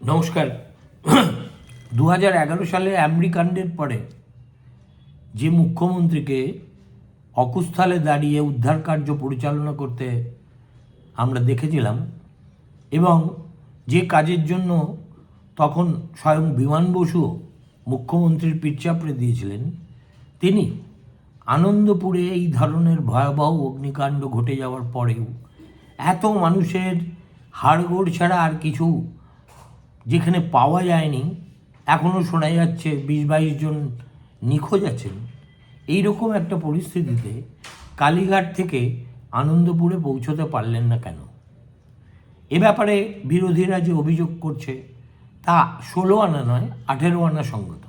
নমস্কার। দু হাজার এগারো সালে আমেরিকানদের পরে যে মুখ্যমন্ত্রীকে অকুস্থলে দাঁড়িয়ে উদ্ধার কার্য পরিচালনা করতে আমরা দেখেছিলাম এবং যে কাজের জন্য তখন স্বয়ং বিমান বসুও মুখ্যমন্ত্রীর পিচ্চাপড়ে দিয়েছিলেন, তিনি আনন্দপুরে এই ধরনের ভয়াবহ অগ্নিকাণ্ড ঘটে যাওয়ার পরেও এত মানুষের হাড়গোড় ছাড়া আর কিছু যেখানে পাওয়া যায়নি এখনও শোনা যাচ্ছে বিশ বাইশ জন নিখোঁজ আছেন। এইরকম একটা পরিস্থিতিতে কালীঘাট থেকে আনন্দপুরে পৌঁছতে পারলেন না কেন? এ ব্যাপারে বিরোধীরা যে অভিযোগ করছে, তা ষোলো আনা নয়, আঠেরো আনা সঙ্গত।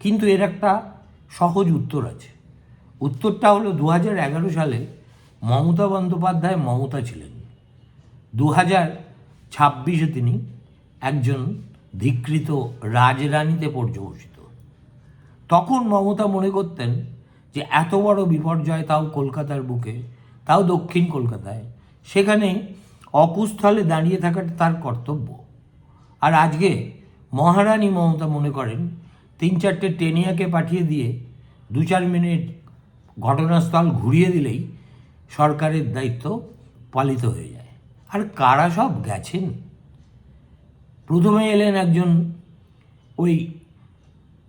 কিন্তু এর একটা সহজ উত্তর আছে। উত্তরটা হলো দু হাজার এগারো সালে মমতা বন্দ্যোপাধ্যায় মমতা ছিলেন। দু হাজার ছাব্বিশে তিনি একজন ধিকৃত রাজরানীতে পর্যবসিত। তখন মমতা মনে করতেন যে এত বড় বিপর্যয় তাও কলকাতার বুকে, তাও দক্ষিণ কলকাতায়। সেখানে অকুস্থলে দাঁড়িয়ে থাকাটা তার কর্তব্য। আর আজকে মহারানী মমতা মনে করেন, তিন চারটে টেনিয়াকে পাঠিয়ে দিয়ে দু চার মিনিট ঘটনাস্থল ঘুরিয়ে দিলেই সরকারের দায়িত্ব পালিত হয়ে যায়। আর কারা সব গেছেন? প্রথমে এলেন একজন ওই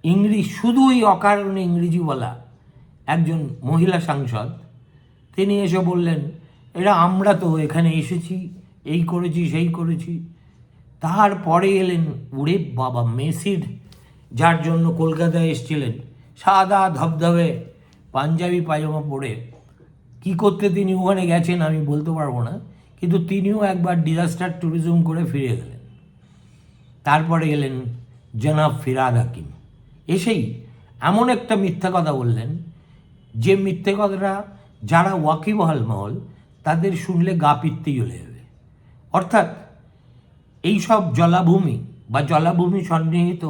ইংরেজি ওই অকারণে ইংরেজি বলা একজন মহিলা সাংসদ। তিনি এসে বললেন, এরা, আমরা তো এখানে এসেছি, এই করেছি, সেই করেছি। তারপরে এলেন উড়ে বাবা মেসির, যার জন্য কলকাতায় এসেছিলেন। সাদা ধবধবে পাঞ্জাবি পায়জামা পরে। কি করতে তিনি ওখানে গেছেন আমি বলতে পারব না। কিন্তু তিনিও একবার ডিজাস্টার ট্যুরিজম করে ফিরে গেলেন তারপরে এলেন জনাব ফিরাদ হাকিম। এসেই এমন একটা মিথ্যা কথা বললেন, যে মিথ্যে কথাটা যারা ওয়াকিবহাল মহল, তাদের শুনলে গা পিত্তি জ্বলে যাবে। অর্থাৎ এই সব জলাভূমি বা জলাভূমি সন্নিহিত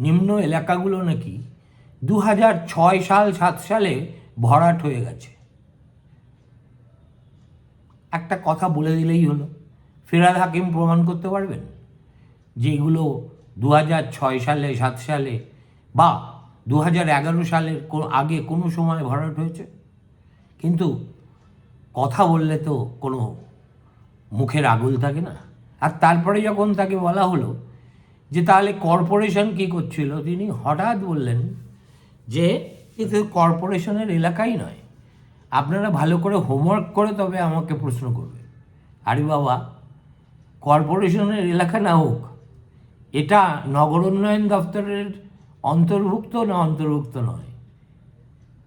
নিম্ন এলাকাগুলো নাকি দু হাজার ছয় সাল, সাত সালে ভরাট হয়ে গেছে। একটা কথা বলে দিলেই হলো। ফিরাদ হাকিম প্রমাণ করতে পারবেন? যে এগুলো দু ছয় সালে, সাত সালে বা দু এগারো সালের আগে কোনো সময় ভরাট হয়েছে? কিন্তু কথা বললে তো কোনো মুখের আগুল থাকে না। আর তারপরে যখন তাকে বলা হলো যে তাহলে কর্পোরেশন কী করছিল, তিনি হঠাৎ বললেন যে এতে কর্পোরেশনের এলাকাই নয়। আপনারা ভালো করে হোমওয়ার্ক করে তবে আমাকে প্রশ্ন করবে আরে বাবা কর্পোরেশনের এলাকা না হোক, এটা নগর উন্নয়ন দপ্তরের অন্তর্ভুক্ত না অন্তর্ভুক্ত নয়?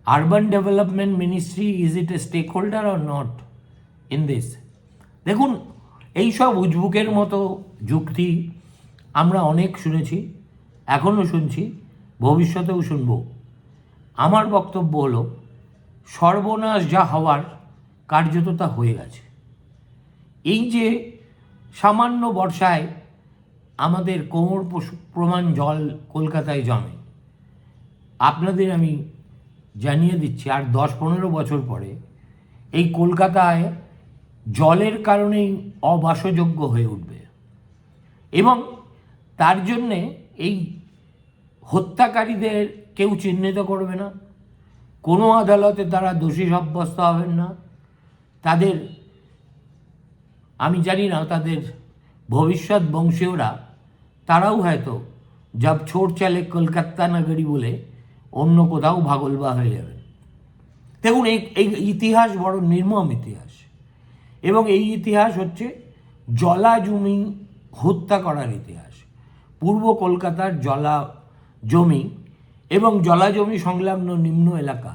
Urban development ministry is it a stakeholder or not in this দেখুন, এই সব উজবুকের মতো যুক্তি আমরা অনেক শুনেছি, এখনও শুনছি, ভবিষ্যতেও শুনব। আমার বক্তব্য হলো সর্বনাশ যা হওয়ার কার্যত তা হয়ে গেছে। এই যে সামান্য বর্ষায় আমাদের কোমর প্রমাণ জল কলকাতায় জমে, আপনাদের আমি জানিয়ে দিচ্ছি, আর দশ পনেরো বছর পরে এই কলকাতায় জলের কারণেই অবাসযোগ্য হয়ে উঠবে। এবং তার জন্যে এই হত্যাকারীদের কেউ চিহ্নিত করবে না। কোনো আদালতে তারা দোষী সাব্যস্ত হবেন না। তাদের, আমি জানি না তাদের ভবিষ্যৎ বংশীয়রা, তারাও হয়তো জব ছোট চালে কলকাতা নগরী বলে অন্য কোথাও ভাগলবা হয়ে যাবে। দেখুন, এই এই ইতিহাস বড় নির্মম ইতিহাস। এবং এই ইতিহাস হচ্ছে জলা জমি হত্যা করার ইতিহাস। পূর্ব কলকাতার জলা জমি এবং জলা জমি সংলগ্ন নিম্ন এলাকা।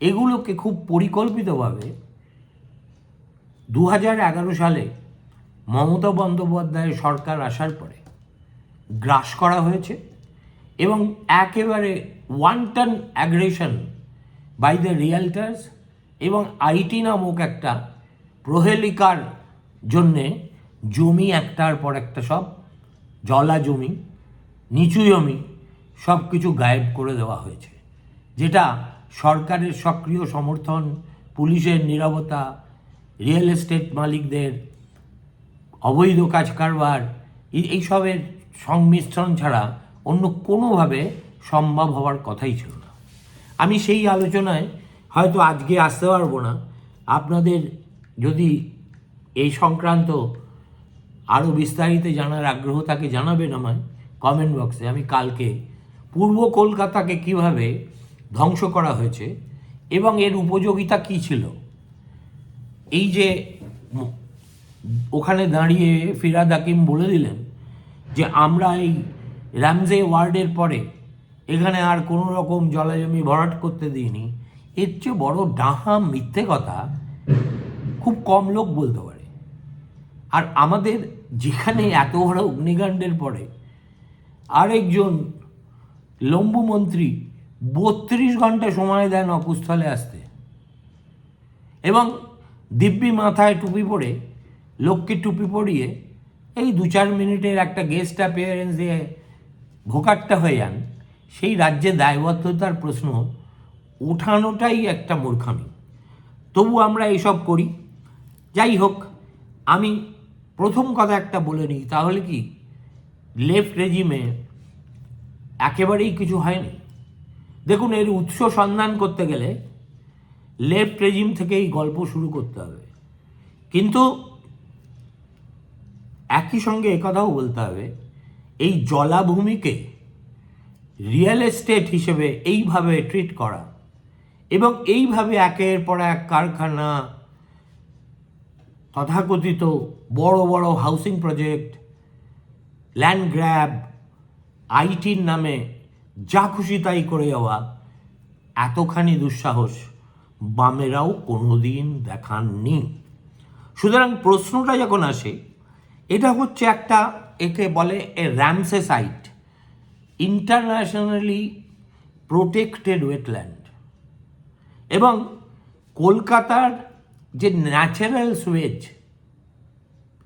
এগুলোকে খুব পরিকল্পিতভাবে দু হাজার এগারো সালে মমতা বন্দ্যোপাধ্যায়ের সরকার আসার পরে গ্রাস করা হয়েছে এবং একেবারে wanton aggression by the realtors এবং আইটি নামক একটা প্রহেলিকার জন্যে জমি একটার পর একটা সব জলা জমি নিচু জমি সব কিছু গায়েব করে দেওয়া হয়েছে, যেটা সরকারের সক্রিয় সমর্থন, পুলিশের নিরাপত্তা রিয়েল এস্টেট মালিকদের অবৈধ কাজ কারবার, এই- এইসবের সংমিশ্রণ ছাড়া অন্য কোনোভাবে সম্ভব হওয়ার কথাই ছিল না। আমি সেই আলোচনায় হয়তো আজকে আসতে পারব না। আপনাদের যদি এই সংক্রান্ত আরও বিস্তারিত জানার আগ্রহ তাকে জানাবেন আমায় কমেন্ট বক্সে। আমি কালকে পূর্ব কলকাতাকে কীভাবে ধ্বংস করা হয়েছে এবং এর উপযোগিতা কী ছিল? এই যে ওখানে দাঁড়িয়ে ফিরাদ হাকিম বলে দিলেন যে, আমরা এই রামজে ওয়ার্ডের পরে এখানে আর কোনো রকম জলাজমি ভরাট করতে দিইনি। এর চেয়ে বড় ডাহা মিথ্যে কথা খুব কম লোক বলতে পারে। আর আমাদের যেখানে এত বড় অগ্নিকাণ্ডের পরে আরেকজন লম্বু মন্ত্রী বত্রিশ ঘণ্টা সময় দেন অকুস্থলে আসতে। এবং দিব্যি মাথায় টুপি পরে, লোককে টুপি পরিয়ে এই দু চার মিনিটের একটা গেস্ট অ্যাপিয়ারেন্স দিয়ে ভোকাট্টা হয়ে যান, সেই রাজ্যে দায়বদ্ধতার প্রশ্ন ওঠানোটাই একটা মূর্খামি। তবু আমরা এসব করি। যাই হোক, আমি প্রথম কথা একটা বলে নিই, তাহলে কি? লেফট রেজিমে একেবারেই কিছু হয়নি। দেখুন, এর উৎস সন্ধান করতে গেলে লেফট রেজিম থেকেই গল্প শুরু করতে হবে। কিন্তু একই সঙ্গে একথাও বলতে হবে, এই জলাভূমিকে রিয়েল এস্টেট হিসেবে এইভাবে ট্রিট করা এবং এইভাবে একের পর এক কারখানা, তথাকথিত বড় বড় হাউসিং প্রজেক্ট, ল্যান্ড গ্র্যাব আইটির নামে যা খুশি তাই করে যাওয়া। এতখানি দুঃসাহস বামেরাও কোনোদিন দেখাননি। সুতরাং প্রশ্নটা যখন আসে, এটা হচ্ছে একটা একে বলে a Ramsar site internationally protected wetland এবং কলকাতার যে ন্যাচারাল সুয়েজ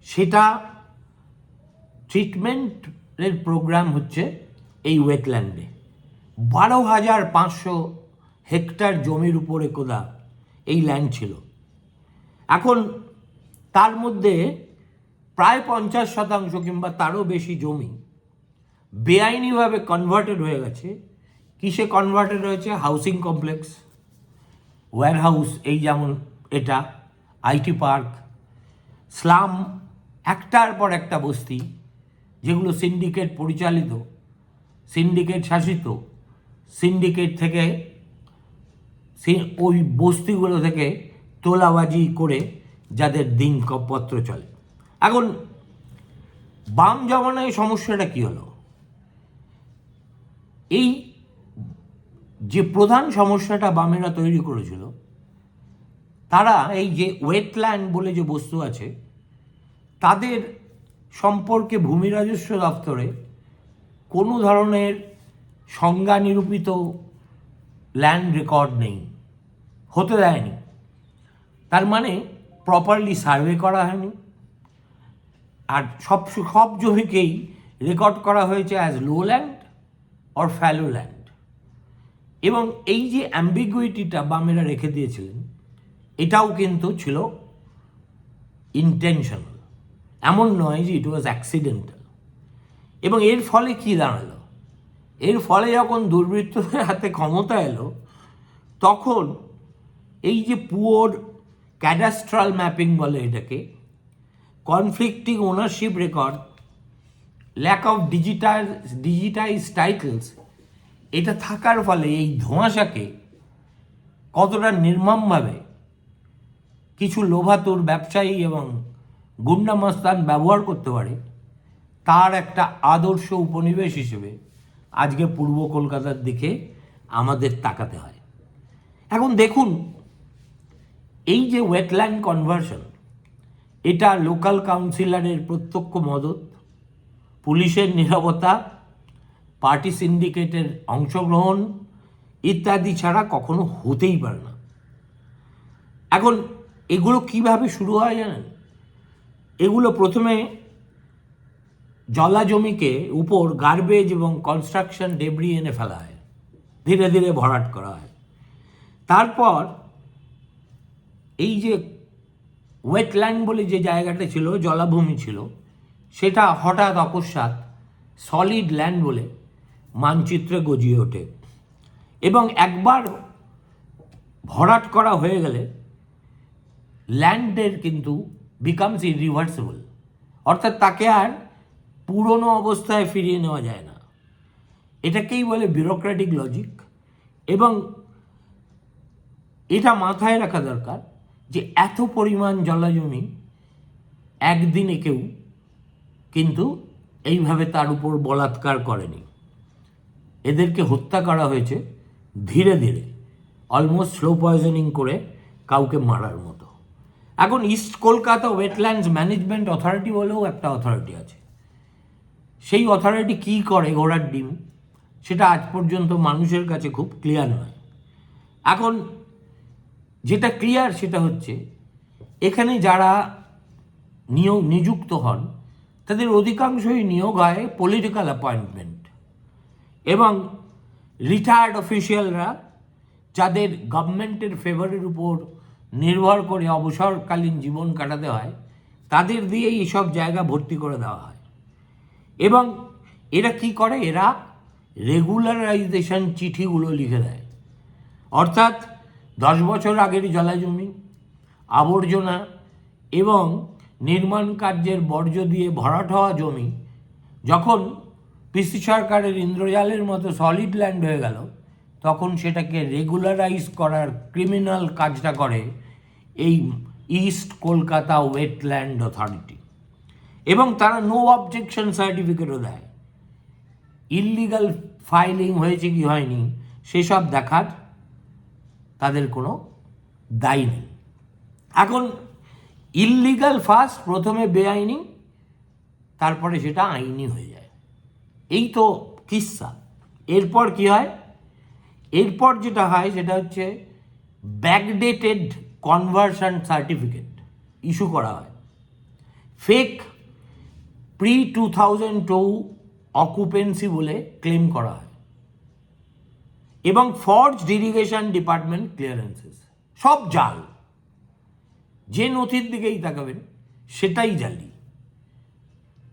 সেটা ট্রিটমেন্টের প্রোগ্রাম হচ্ছে এই ওয়েটল্যান্ডে বারো হাজার পাঁচশো হেক্টর জমির উপরে কোদা এই ল্যান্ড ছিল। এখন তার মধ্যে প্রায় পঞ্চাশ শতাংশ কিংবা তারও বেশি জমি বেআইনিভাবে কনভার্টেড হয়ে গেছে। কিসে কনভার্টেড হয়েছে? হাউসিং কমপ্লেক্স ওয়্যার হাউস এই যেমন এটা আইটি পার্ক স্লাম একটার পর একটা বস্তি। যেগুলো সিন্ডিকেট পরিচালিত সিন্ডিকেট শাসিত সিন্ডিকেট থেকে ওই বস্তিগুলো থেকে তোলাবাজি করে যাদের দিন পত্র চলে। এখন, বাম জমানায় সমস্যাটা কি হলো? এই যে প্রধান সমস্যাটা বামেরা তৈরি করেছিল, তারা এই যে ওয়েটল্যান্ড বলে যে বস্তু আছে, তাদের সম্পর্কে ভূমি রাজস্ব দপ্তরে কোনো ধরনের সংজ্ঞা নিরূপিত ল্যান্ড রেকর্ড নেই, হতে দেয়নি। তার মানে প্রপারলি সার্ভে করা হয়নি। আর সব সব জমিকেই রেকর্ড করা হয়েছে as low land or fallow land এবং এই যে অ্যাম্বিগুইটিটা বামেরা রেখে দিয়েছিলেন, এটাও কিন্তু ছিল ইন্টেনশনাল এমন নয় যে ইট ওয়াজ অ্যাক্সিডেন্টাল এবং এর ফলে কি দাঁড়াল? এর ফলে যখন দুর্বৃত্তদের হাতে ক্ষমতা এলো, তখন এই যে পুয়োর ক্যাডাস্ট্রাল ম্যাপিং বলে এটাকে conflicting ownership record lack of digital digitise titles এটা থাকার ফলে এই ধোঁয়াশাকে কতটা নির্মমভাবে কিছু লোভাতুর ব্যবসায়ী এবং গুন্ডামস্তান ব্যবহার করতে পারে, তার একটা আদর্শ উপনিবেশ হিসেবে আজকে পূর্ব কলকাতার দিকে আমাদের তাকাতে হয়। এখন দেখুন, এই যে ওয়েটল্যান্ড কনভার্সন এটা লোকাল কাউন্সিলরের প্রত্যক্ষ মদত, পুলিশের নিরাপত্তা পার্টি সিন্ডিকেটের অংশগ্রহণ ইত্যাদি ছাড়া কখনো হতেই পারে না। এখন এগুলো কীভাবে শুরু হয় জানেন? এগুলো প্রথমে জলা জমিকে উপর গার্বেজ এবং কনস্ট্রাকশন ডেবরি এনে ফেলা হয়। ধীরে ধীরে ভরাট করা হয়। তারপর এই যে ওয়েটল্যান্ড বলে যে জায়গাটা ছিল, জলাভূমি ছিল, সেটা হঠাৎ অকস্মাৎ সলিড ল্যান্ড বলে মানচিত্রে গজিয়ে ওঠে এবং একবার ভরাট করা হয়ে গেলে ল্যান্ডের কিন্তু বিকামস ইরিভার্সিবল অর্থাৎ তাকে আর পুরনো অবস্থায় ফিরিয়ে নেওয়া যায় না। এটাকেই বলে বিউরোক্রেটিক লজিক এবং এটা মাথায় রাখা দরকার যে এত পরিমাণ জলাজমি একদিনে কেউ কিন্তু এইভাবে তার উপর বলাৎকার করেনি। এদেরকে হত্যা করা হয়েছে ধীরে ধীরে অলমোস্ট স্লো পয়জনিং করে কাউকে মারার মতো। এখন east Kolkata wetlands management authority বলেও একটা অথরিটি আছে। সেই অথরিটি কী করে ঘোড়ার ডিম? সেটা আজ পর্যন্ত মানুষের কাছে খুব ক্লিয়ার নয়। এখন যেটা ক্লিয়ার সেটা হচ্ছে, এখানে যারা নিয়োগ, নিযুক্ত হন, তাদের অধিকাংশই নিয়োগ হয় পলিটিক্যাল অ্যাপয়েন্টমেন্ট এবং রিটায়ার্ড অফিসিয়ালরা যাদের গভর্নমেন্টের ফেভারের উপর নির্ভর করে অবসরকালীন জীবন কাটাতে হয়, তাদের দিয়ে এইসব জায়গা ভর্তি করে দেওয়া হয়। এবং এরা কি করে? এরা রেগুলারাইজেশন চিঠিগুলো লিখে দেয়। অর্থাৎ দশ বছর আগের জলাজমি, আবর্জনা এবং নির্মাণ কার্যের বর্জ্য দিয়ে ভরাট হওয়া জমি যখন পিসি সরকারের ইন্দ্রজালের মতো সলিড ল্যান্ড হয়ে গেল তখন সেটাকে রেগুলারাইজ করার ক্রিমিনাল কাজটা করে এই ইস্ট কলকাতা ওয়েটল্যান্ড অথরিটি এবং তারা নো অবজেকশন সার্টিফিকেটও দেয়। ইললিগাল ফাইলিং হয়েছে কি হয়নি, সেসব দেখার তাদের কোনো দায়ী নেই। এখন ইললিগাল ফার্স্ট প্রথমে বেআইনি, তারপরে সেটা আইনি হয়ে যায়। এই তো কিস্সা এরপর কি হয়? এরপর যেটা হয়, সেটা হচ্ছে ব্যাকডেটেড কনভার্সন সার্টিফিকেট ইস্যু করা হয়। Fake pre two thousand two occupancy বলে ক্লেম করা হয়। এবং ফর্জ ইরিগেশন ডিপার্টমেন্ট ক্লিয়ারেন্সেস সব জাল। যে নথির দিকেই তাকাবেন, সেটাই জালি।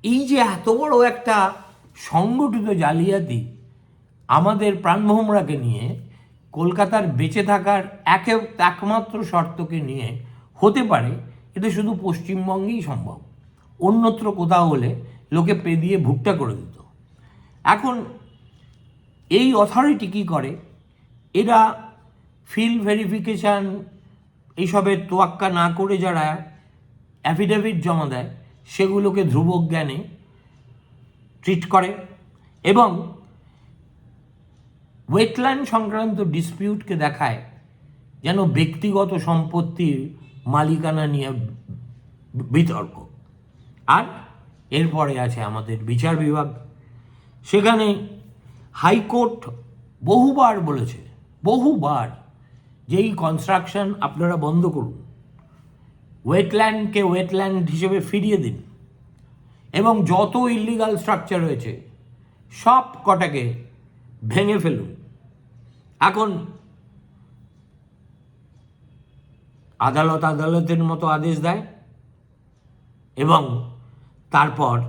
এই যে এত বড় একটা সংগঠিত জালিয়াতি আমাদের প্রাণভোমরাকে নিয়ে কলকাতার বেঁচে থাকার একে, একমাত্র শর্তকে নিয়ে হতে পারে এটা শুধু পশ্চিমবঙ্গেই সম্ভব। অন্যত্র কোথাও হলে লোকে পে দিয়ে ভুট্টা করে দিত। এখন এই অথরিটি কী করে? এরা ফিল্ড ভেরিফিকেশান এইসবের তোয়াক্কা না করে যারা অ্যাফিডেভিট জমা দেয়, সেগুলোকে ধ্রুব জ্ঞানে ট্রিট করে এবং ওয়েটল্যান্ড সংক্রান্ত ডিসপিউটকে দেখায়, যেন ব্যক্তিগত সম্পত্তির মালিকানা নিয়ে বিতর্ক। আর এরপরে আছে আমাদের বিচার বিভাগ। সেখানে হাইকোর্ট বহুবার বলেছে, বহুবার যেই কনস্ট্রাকশন আপনারা বন্ধ করুন। ওয়েটল্যান্ডকে ওয়েটল্যান্ড হিসেবে ফিরিয়ে দিন। এবং যত ইলিগাল স্ট্রাকচার রয়েছে, সব কটাকে ভেঙে ফেলুন। এখন আদালত আদালতের মতো আদেশ দেয় এবং তারপর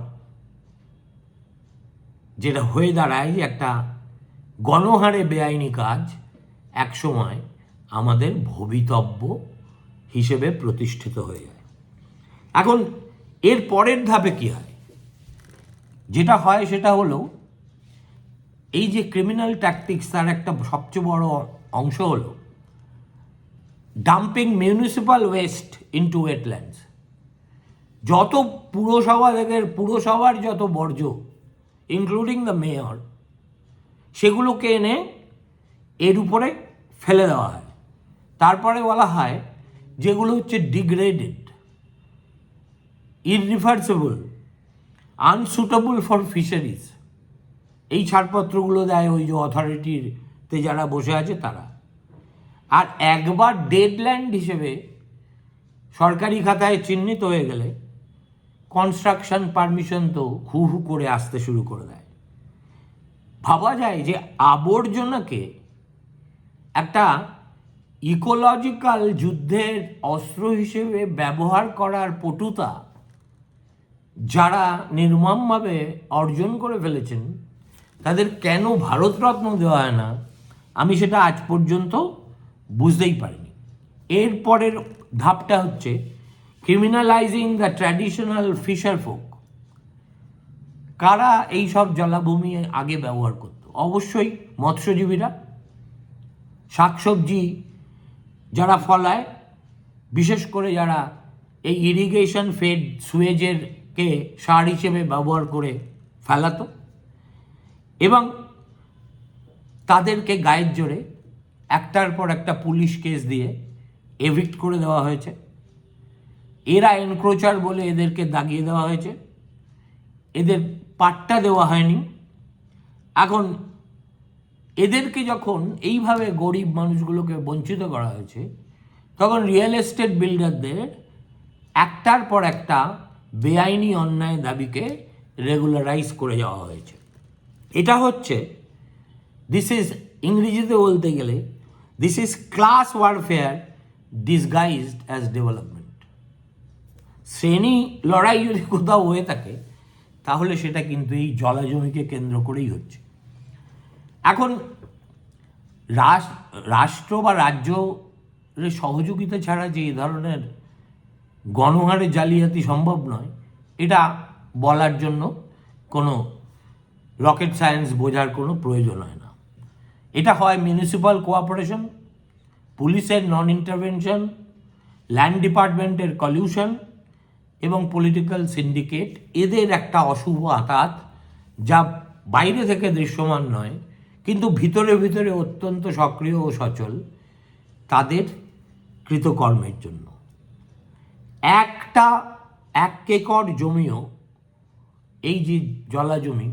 যেটা হয়ে দাঁড়ায় একটা গণহারে বেআইনি কাজ একসময় আমাদের ভবিতব্য হিসেবে প্রতিষ্ঠিত হয়ে যায়। এখন এর পরের ধাপে কী হয়? যেটা হয় সেটা হলো এই যে ক্রিমিনাল ট্যাকটিক্স তার একটা সবচেয়ে বড় অংশ হলো dumping municipal waste into wetlands যত পুরসভা থেকে, পুরসভার যত বর্জ্য ইনক্লুডিং দ্য মেয়র সেগুলোকে এনে এর উপরে ফেলে দেওয়া হয়। তারপরে বলা হয় যেগুলো হচ্ছে degraded irreversible unsuitable for fisheries এই ছাড়পত্রগুলো দেয় ওই যে অথরিটিতে যারা বসে আছে তারা। আর একবার ডেডল্যান্ড হিসেবে সরকারি খাতায় চিহ্নিত হয়ে গেলে কনস্ট্রাকশন পারমিশন তো হু হু করে আসতে শুরু করে দেয়। ভাবা যায় যে আবর্জনাকে একটা ইকোলজিক্যাল যুদ্ধের অস্ত্র হিসেবে ব্যবহার করার পটুতা যারা নির্মমভাবে অর্জন করে ফেলেছেন তাদের কেন ভারতরত্ন দেওয়া হয় না, আমি সেটা আজ পর্যন্ত বুঝতেই পারিনি। এরপরের ধাপটা হচ্ছে criminalising the traditional fisher folk কারা এই সব জলাভূমি আগে ব্যবহার করতো? অবশ্যই মৎস্যজীবীরা, শাকসবজি যারা ফলায়, বিশেষ করে যারা এই ইরিগেশন ফেড সুয়েজের কে সার হিসেবে ব্যবহার করে ফেলাতো। এবং তাদেরকে গায়ের জোরে একটার পর একটা পুলিশ কেস দিয়ে এভিক্ট করে দেওয়া হয়েছে। এরা এনক্রোচার বলে এদেরকে দাগিয়ে দেওয়া হয়েছে। এদের পাট্টা দেওয়া হয়নি। এখন এদেরকে যখন এইভাবে গরিব মানুষগুলোকে বঞ্চিত করা হয়েছে, তখন রিয়েল এস্টেট বিল্ডারদের একটার পর একটা বেআইনি অন্যায় দাবিকে রেগুলারাইজ করে যাওয়া হয়েছে। এটা হচ্ছে দিস ইজ ইংরেজিতে বলতে গেলে this is class warfare disguised as development শ্রেণি লড়াই যদি কোথাও হয়ে থাকে, তাহলে সেটা কিন্তু এই জলাজমিকে কেন্দ্র করেই হচ্ছে। এখন রাষ্ট্র বা রাজ্য সহযোগিতা ছাড়া যে এই ধরনের গণহারে জালিয়াতি সম্ভব নয়, এটা বলার জন্য কোনো রকেট সায়েন্স বোঝার কোনো প্রয়োজন হয় না। এটা হয় মিউনিসিপ্যাল কোঅপারেশন, পুলিশের নন ইন্টারভেনশন ল্যান্ড ডিপার্টমেন্টের কলিউশন এবং পলিটিক্যাল সিন্ডিকেট। এদের একটা অশুভ আঘাত যা বাইরে থেকে দৃশ্যমান নয়, কিন্তু ভিতরে ভিতরে অত্যন্ত সক্রিয় ও সচল তাদের কৃতকর্মের জন্য। একটা এক একর জমিও, এই যে জলা জমি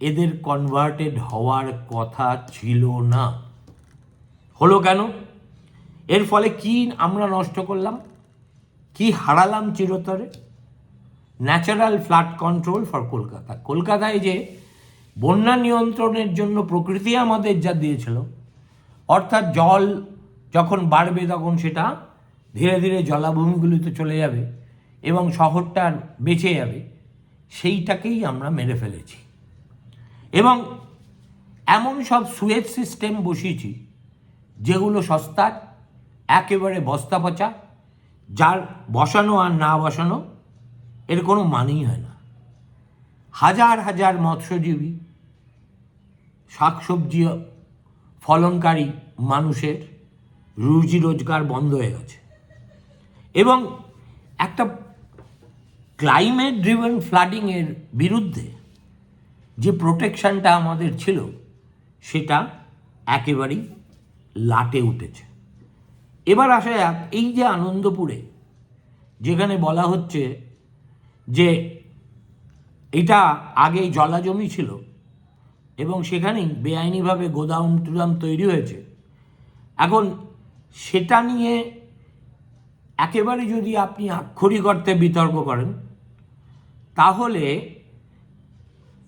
এদের কনভার্টেড হওয়ার কথা ছিল না। হলো কেন? এর ফলে কি আমরা নষ্ট করলাম? কি হারালাম চিরতরে? Natural flood control for Kolkata কলকাতায় যে বন্যা নিয়ন্ত্রণের জন্য প্রকৃতি আমাদের যা দিয়েছিল, অর্থাৎ জল যখন বাড়বে তখন সেটা ধীরে ধীরে জলাভূমিগুলিতে চলে যাবে এবং শহরটা বেঁচে যাবে, সেইটাকেই আমরা মেরে ফেলেছি। এমন সব সুয়েজ সিস্টেম বসিয়েছি, যেগুলো সস্তার, একেবারে বস্তা পচা, যার বসানো আর না বসানো এর কোনো মানেই হয় না। হাজার হাজার মৎস্যজীবী, শাকসবজি ফলনকারী মানুষের রুজি রোজগার বন্ধ হয়ে গেছে। এবং একটা ক্লাইমেট ড্রিভেন ফ্লাডিংয়ের বিরুদ্ধে যে প্রোটেকশনটা আমাদের ছিল, সেটা একেবারেই লাটে উঠেছে। এবার আসা যাক, এই যে আনন্দপুরে, যেখানে বলা হচ্ছে যে এটা আগে জলাজমি ছিল এবং সেখানেই বেআইনিভাবে গোদাম টুদাম তৈরি হয়েছে। এখন সেটা নিয়ে একেবারে যদি আপনি আক্ষরিক অর্থে বিতর্ক করেন, তাহলে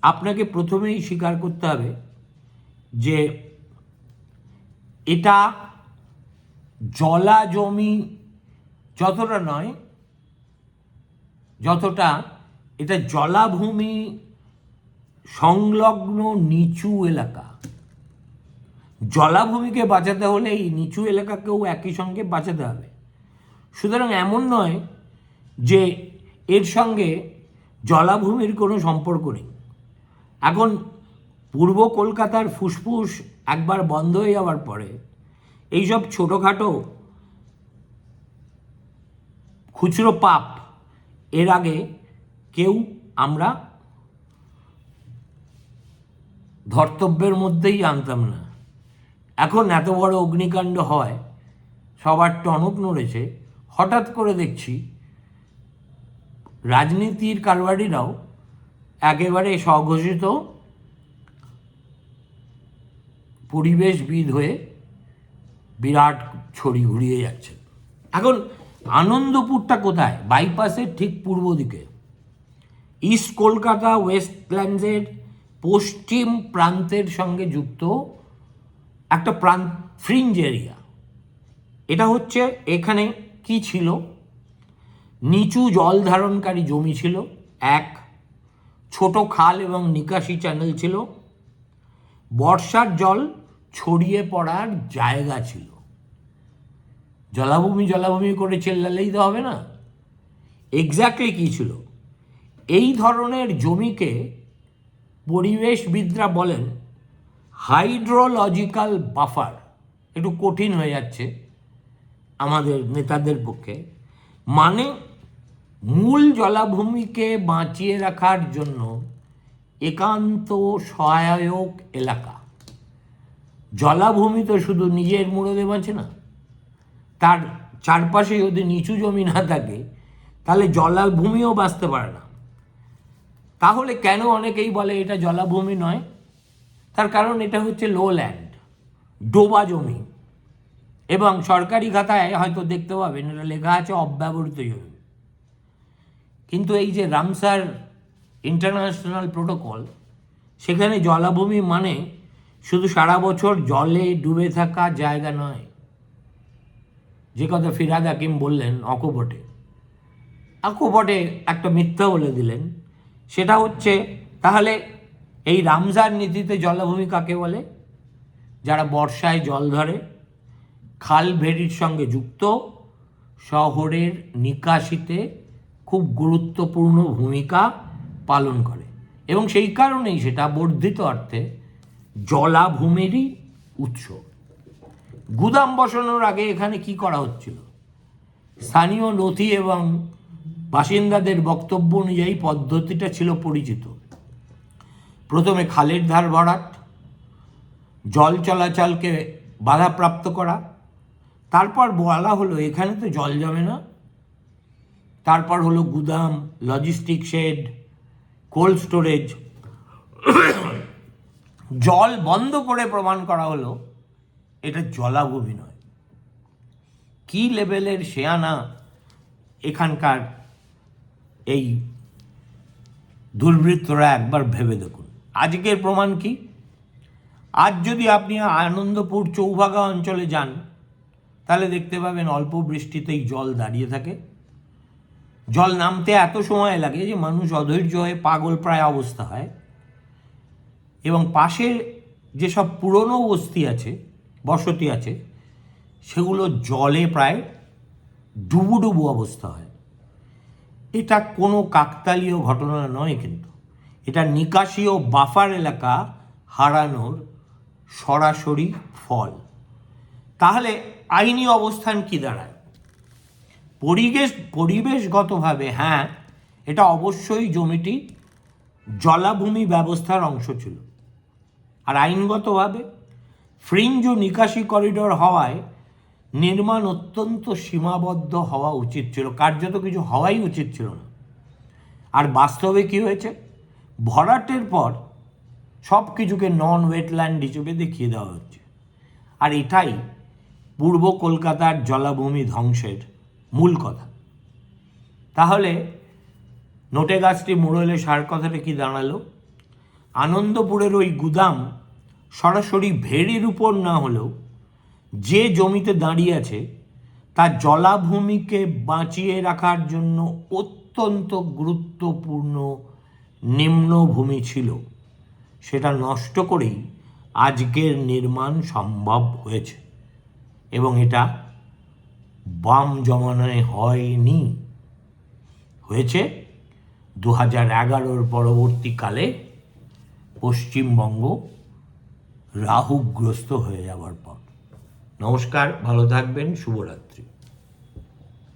আপনাকে প্রথমেই স্বীকার করতে হবে যে এটা জলা জমি যতটা নয়, যতটা এটা জলাভূমি সংলগ্ন নিচু এলাকা। জলাভূমিকে বাঁচাতে হলে এই নিচু এলাকাকেও একই সঙ্গে বাঁচাতে হবে। সুতরাং এমন নয় যে এর সঙ্গে জলাভূমির কোনো সম্পর্ক নেই। এখন পূর্ব কলকাতার ফুসফুস একবার বন্ধ হয়ে যাওয়ার পরে এইসব ছোটোখাটো খুচরো পাপ, এর আগে কেউ আমরা ধর্তব্যের মধ্যেই আনতাম না। এখন এত বড় অগ্নিকাণ্ড হয়, সবার টনক নড়েছে, হঠাৎ করে দেখছি রাজনীতির কারবারিরাও একেবারে স্বঘোষিত পরিবেশবিদ হয়ে বিরাট ছড়ি ঘুরিয়ে যাচ্ছে। এখন আনন্দপুরটা কোথায়? বাইপাসের ঠিক পূর্ব দিকে। ইস্ট কলকাতা ওয়েস্টল্যান্ডসের পশ্চিম প্রান্তের সঙ্গে যুক্ত একটা প্রান্ত ফ্রিঞ্জ এরিয়া এটা হচ্ছে এখানে কি ছিল? নিচু জল ধারণকারী জমি ছিল। এক ছোট খাল এবং নিকাশি চ্যানেল ছিল। বর্ষার জল ছড়িয়ে পড়ার জায়গা ছিল। জলাভূমি জলাভূমি করে চেল্লালেই তো হবে না। এক্স্যাক্টলি কী ছিল? এই ধরনের জমিকে পরিবেশবিদরা বলেন হাইড্রোলজিক্যাল বাফার একটু কঠিন হয়ে যাচ্ছে আমাদের নেতাদের পক্ষে। মানে মূল জলাভূমিকে বাঁচিয়ে রাখার জন্য একান্ত সহায়ক এলাকা। জলাভূমি তো শুধু নিজের মুড়োদে বাঁচে না। তার চারপাশে যদি নিচু জমি না থাকে, তাহলে জলাভূমিও বাঁচতে পারে না। তাহলে কেন অনেকেই বলে এটা জলাভূমি নয়? তার কারণ এটা হচ্ছে লো ল্যান্ড ডোবা জমি। এবং সরকারি খাতায় হয়তো দেখতে পাবেন এটা লেখা আছে, অব্যবহৃত জমি। কিন্তু এই যে রামসার ইন্টারন্যাশনাল প্রোটোকল, সেখানে জলাভূমি মানে শুধু সারা বছর জলে ডুবে থাকা জায়গা নয়। যে কথা ফিরাদ হাকিম বললেন অকপটে। অকপটে একটা মিথ্যা বলে দিলেন। সেটা হচ্ছে, তাহলে এই রামজার নীতিতে জলাভূমি কাকে বলে? যারা বর্ষায় জল ধরে, খাল ভেরির সঙ্গে যুক্ত, শহরের নিকাশিতে খুব গুরুত্বপূর্ণ ভূমিকা পালন করে। এবং সেই কারণেই সেটা বর্ধিত অর্থে জলাভূমিরই উৎস। গুদাম বসানোর আগে এখানে কি করা হচ্ছিল? স্থানীয় নথি এবং বাসিন্দাদের বক্তব্য অনুযায়ী পদ্ধতিটা ছিল পরিচিত। প্রথমে খালের ধার ভরাট জল চলাচলকে বাধাপ্রাপ্ত করা, তারপর বলা হলো এখানে তো জল জমে না। তারপর হলো গুদাম লজিস্টিক শেড কোল্ড স্টোরেজ জল বন্ধ করে প্রমাণ করা হলো, এটা জলাভূমি নয়। কি লেভেলের শেয়ানা এখানকার এই দুর্বৃত্তরা একবার ভেবে দেখুন। আজকের প্রমাণ কি? আজ যদি আপনি আনন্দপুর চৌভাগা অঞ্চলে যান, তাহলে দেখতে পাবেন অল্প বৃষ্টিতেই জল দাঁড়িয়ে থাকে। জল নামতে এত সময় লাগে যে মানুষ অধৈর্য হয়ে পাগল প্রায় অবস্থা হয়। এবং পাশের যেসব পুরনো বস্তি আছে, বসতি আছে, সেগুলো জলে প্রায় ডুবু ডুবু অবস্থা হয়। এটা কোনো কাকতালীয় ঘটনা নয় কিন্তু। এটা নিকাশি ও বাফার এলাকা হারানোর সরাসরি ফল। তাহলে আইনি অবস্থান কি দাঁড়ায়? পরিবেশ, পরিবেশগতভাবে হ্যাঁ এটা অবশ্যই জমিটি জলাভূমি ব্যবস্থার অংশ ছিল। আর আইনগতভাবে ফ্রিঞ্জ ও নিকাশি করিডোর হওয়ায় নির্মাণ অত্যন্ত সীমাবদ্ধ হওয়া উচিত ছিল, কার্যত কিছু হওয়াই উচিত ছিল না। আর বাস্তবে কি হয়েছে? ভরাটের পর সব কিছুকে নন ওয়েটল্যান্ড হিসেবে দেখিয়ে দেওয়া হচ্ছে। আর এটাই পূর্ব কলকাতার জলাভূমি ধ্বংসের মূল কথা। তাহলে নোটে গাছটি মুড়লে সার কথাটা কি দাঁড়াল? আনন্দপুরের ওই গুদাম সরাসরি ভেড়ির উপর না হলেও যে জমিতে দাঁড়িয়ে আছে, তার জলাভূমিকে বাঁচিয়ে রাখার জন্য অত্যন্ত গুরুত্বপূর্ণ নিম্নভূমি ছিল। সেটা নষ্ট করেই আজকের নির্মাণ সম্ভব হয়েছে এবং এটা বাম জমানায় হয়নি। হয়েছে দু হাজার এগারোর পরবর্তীকালে পশ্চিমবঙ্গ রাহুগ্রস্ত হয়ে যাওয়ার পর। নমস্কার, ভালো থাকবেন, শুভরাত্রি।